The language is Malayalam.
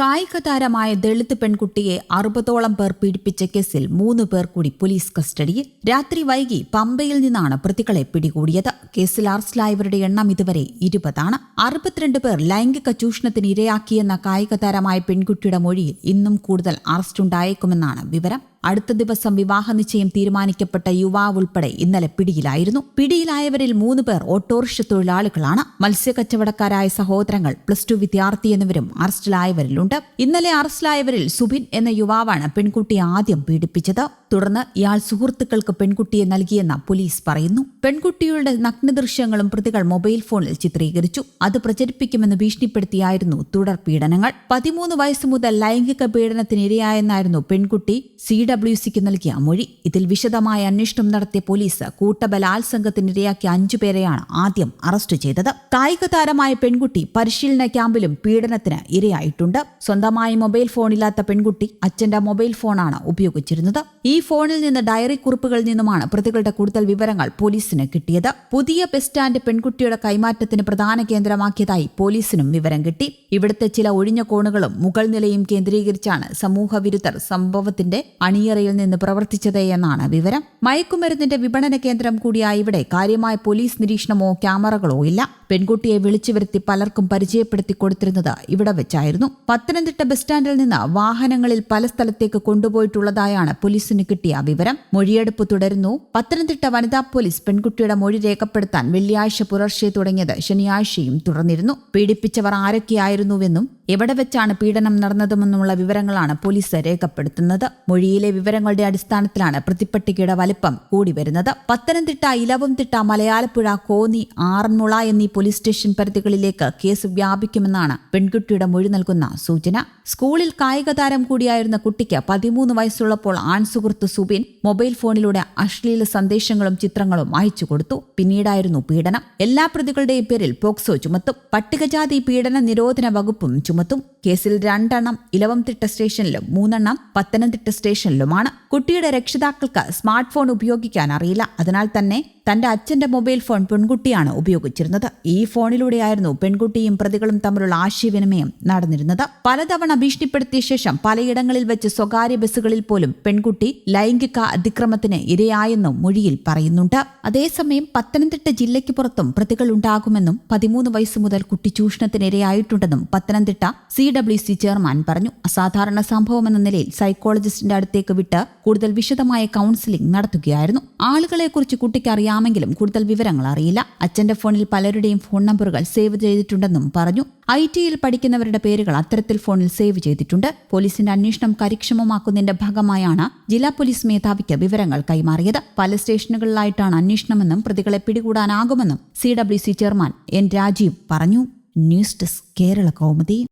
കായിക താരമായ ദളിത് പെൺകുട്ടിയെ അറുപതോളം പേർ പീഡിപ്പിച്ച കേസിൽ മൂന്ന് പേർ കൂടി പോലീസ് കസ്റ്റഡിയിൽ. രാത്രി വൈകി പമ്പയിൽ നിന്നാണ് പ്രതികളെ പിടികൂടിയത്. കേസിൽ അറസ്റ്റിലായവരുടെ എണ്ണം ഇതുവരെ ഇരുപതാണ്. അറുപത്തിരണ്ട് പേർ ലൈംഗിക ചൂഷണത്തിന് ഇരയാക്കിയെന്ന കായിക താരമായ പെൺകുട്ടിയുടെ മൊഴിയിൽ ഇന്നും കൂടുതൽ അറസ്റ്റുണ്ടായേക്കുമെന്നാണ് വിവരം. അടുത്ത ദിവസം വിവാഹ നിശ്ചയം തീരുമാനിക്കപ്പെട്ട യുവാവ് ഉൾപ്പെടെ ഇന്നലെ പിടിയിലായിരുന്നു. പിടിയിലായവരിൽ മൂന്ന് പേർ ഓട്ടോറിക്ഷ തൊഴിലാളികളാണ്. മത്സ്യക്കച്ചവടക്കാരായ സഹോദരങ്ങൾ പ്ലസ് ടു വിദ്യാർത്ഥി എന്നിവരും അറസ്റ്റിലായവരിലുണ്ട്. ഇന്നലെ അറസ്റ്റിലായവരിൽ സുബിൻ എന്ന യുവാവാണ് പെൺകുട്ടിയെ ആദ്യം പീഡിപ്പിച്ചത്. തുടർന്ന് ഇയാൾ സുഹൃത്തുക്കൾക്ക് പെൺകുട്ടിയെ നൽകിയെന്ന പോലീസ് പറയുന്നു. പെൺകുട്ടിയുടെ നഗ്നദൃശ്യങ്ങളും പ്രതികൾ മൊബൈൽ ഫോണിൽ ചിത്രീകരിച്ചു. അത് പ്രചരിപ്പിക്കുമെന്ന് ഭീഷണിപ്പെടുത്തിയായിരുന്നു തുടർ പീഡനങ്ങൾ. പതിമൂന്ന് വയസ്സ് മുതൽ ലൈംഗിക പീഡനത്തിനിരയായെന്നായിരുന്നു പെൺകുട്ടി സി ഡബ്ല്യു സിക്ക് നൽകിയ മൊഴി. ഇതിൽ വിശദമായ അന്വേഷണം നടത്തിയ പോലീസ് കൂട്ടബലാത്സംഗത്തിനിരയാക്കിയ അഞ്ചുപേരെയാണ് ആദ്യം അറസ്റ്റ് ചെയ്തത്. കായിക താരമായ പെൺകുട്ടി പരിശീലന ക്യാമ്പിലും പീഡനത്തിന് ഇരയായിട്ടുണ്ട്. സ്വന്തമായി മൊബൈൽ ഫോണില്ലാത്ത പെൺകുട്ടി അച്ഛന്റെ മൊബൈൽ ഫോണാണ് ഉപയോഗിച്ചിരുന്നത്. ഈ ഫോണിൽ നിന്ന് ഡയറി കുറിപ്പുകളിൽ നിന്നുമാണ് പ്രതികളുടെ കൂടുതൽ വിവരങ്ങൾ പോലീസിന് കിട്ടിയത്. പുതിയ ബസ് സ്റ്റാൻഡ് പെൺകുട്ടിയുടെ കൈമാറ്റത്തിന് പ്രധാന കേന്ദ്രമാക്കിയതായി പോലീസിനും വിവരം കിട്ടി. ഇവിടുത്തെ ചില ഒഴിഞ്ഞ കോണുകളും മുകൾ നിലയും കേന്ദ്രീകരിച്ചാണ് സമൂഹ വിരുദ്ധർ സംഭവത്തിന്റെ അണിയറയിൽ നിന്ന് പ്രവർത്തിച്ചത് എന്നാണ് വിവരം. മയക്കുമരുന്നിന്റെ വിപണന കേന്ദ്രം കൂടിയായ ഇവിടെ കാര്യമായ പോലീസ് നിരീക്ഷണമോ ക്യാമറകളോ ഇല്ല. പെൺകുട്ടിയെ വിളിച്ചു വരുത്തി പലർക്കും പരിചയപ്പെടുത്തി കൊടുത്തിരുന്നത് ഇവിടെ വെച്ചായിരുന്നു. പത്തനംതിട്ട ബസ് സ്റ്റാൻഡിൽ നിന്ന് വാഹനങ്ങളിൽ പല സ്ഥലത്തേക്ക് കൊണ്ടുപോയിട്ടുള്ളതായാണ് പോലീസിന് കിട്ടിയ വിവരം മൊഴിയെടുപ്പ് തുടരുന്നു. പത്തനംതിട്ട വനിതാ പോലീസ് പെൺകുട്ടിയുടെ മൊഴി രേഖപ്പെടുത്താൻ വെള്ളിയാഴ്ച പുലർച്ചെ തുടങ്ങിയത് ശനിയാഴ്ചയും തുടർന്നിരുന്നു. പീഡിപ്പിച്ചവർ ആരൊക്കെയായിരുന്നുവെന്നും എവിടെ വെച്ചാണ് പീഡനം നടന്നതുമെന്നുള്ള വിവരങ്ങളാണ് പോലീസ് രേഖപ്പെടുത്തുന്നത്. മൊഴിയിലെ വിവരങ്ങളുടെ അടിസ്ഥാനത്തിലാണ് പ്രതിപ്പട്ടികയുടെ വലിപ്പം കൂടി വരുന്നത് പത്തനംതിട്ട ഇലവും തിട്ട മലയാളപ്പുഴ കോന്നി ആറന്മുള എന്നീ പോലീസ് സ്റ്റേഷൻ പരിധികളിലേക്ക് കേസ് വ്യാപിക്കുമെന്നാണ് പെൺകുട്ടിയുടെ മൊഴി നൽകുന്ന സൂചന. സ്കൂളിൽ കായിക താരം കൂടിയായിരുന്ന കുട്ടിക്ക് പതിമൂന്ന് വയസ്സുള്ളപ്പോൾ ആൺസുഹൃത്ത് സുബിൻ മൊബൈൽ ഫോണിലൂടെ അശ്ലീല സന്ദേശങ്ങളും ചിത്രങ്ങളും അയച്ചു കൊടുത്തു പിന്നീടായിരുന്നു പീഡനം. എല്ലാ പ്രതികളുടെയും പേരിൽ പോക്സോ ചുമത്തും. പട്ടികജാതി പീഡന നിരോധന വകുപ്പും ചുമത്തും cuma tuh കേസിൽ രണ്ടെണ്ണം ഇലവംതിട്ട സ്റ്റേഷനിലും മൂന്നെണ്ണം പത്തനംതിട്ട സ്റ്റേഷനിലുമാണ്. കുട്ടിയുടെ രക്ഷിതാക്കൾക്ക് സ്മാർട്ട് ഫോൺ ഉപയോഗിക്കാൻ അറിയില്ല. അതിനാൽ തന്നെ തന്റെ അച്ഛന്റെ മൊബൈൽ ഫോൺ പെൺകുട്ടിയാണ് ഉപയോഗിച്ചിരുന്നത്. ഈ ഫോണിലൂടെയായിരുന്നു പെൺകുട്ടിയും പ്രതികളും തമ്മിലുള്ള ആശയവിനിമയം നടന്നിരുന്നത്. പലതവണ ഭീഷണിപ്പെടുത്തിയ ശേഷം പലയിടങ്ങളിൽ വെച്ച് സ്വകാര്യ ബസ്സുകളിൽ പോലും പെൺകുട്ടി ലൈംഗിക അതിക്രമത്തിന് ഇരയായെന്നും മൊഴിയിൽ പറയുന്നുണ്ട്. അതേസമയം പത്തനംതിട്ട ജില്ലയ്ക്ക് പുറത്തും പ്രതികൾ ഉണ്ടാകുമെന്നും പതിമൂന്ന് വയസ്സ് മുതൽ കുട്ടി ചൂഷണത്തിന് ഇരയായിട്ടുണ്ടെന്നും Pathanamthitta C W C chairman പറഞ്ഞു അസാധാരണ സംഭവമെന്ന നിലയിൽ സൈക്കോളജിസ്റ്റിന്റെ അടുത്തേക്ക് വിട്ട് കൂടുതൽ വിശദമായ കൗൺസിലിംഗ് നടത്തുകയായിരുന്നു. ആളുകളെക്കുറിച്ച് കുട്ടിക്ക് അറിയാമെങ്കിലും കൂടുതൽ വിവരങ്ങൾ അറിയില്ല. അച്ഛന്റെ ഫോണിൽ പലരുടെയും ഫോൺ നമ്പറുകൾ സേവ് ചെയ്തിട്ടുണ്ടെന്നും പറഞ്ഞു. ഐ ടിയിൽ പഠിക്കുന്നവരുടെ പേരുകൾ അത്തരത്തിൽ ഫോണിൽ സേവ് ചെയ്തിട്ടുണ്ട്. പോലീസിന്റെ അന്വേഷണം കാര്യക്ഷമമാക്കുന്നതിന്റെ ഭാഗമായാണ് ജില്ലാ പോലീസ് മേധാവിക്ക് വിവരങ്ങൾ കൈമാറിയത്. പല സ്റ്റേഷനുകളിലായിട്ടാണ് അന്വേഷണമെന്നും പ്രതികളെ പിടികൂടാനാകുമെന്നും C W C chairman N Rajeev പറഞ്ഞു. News desk Kerala Kaumudi.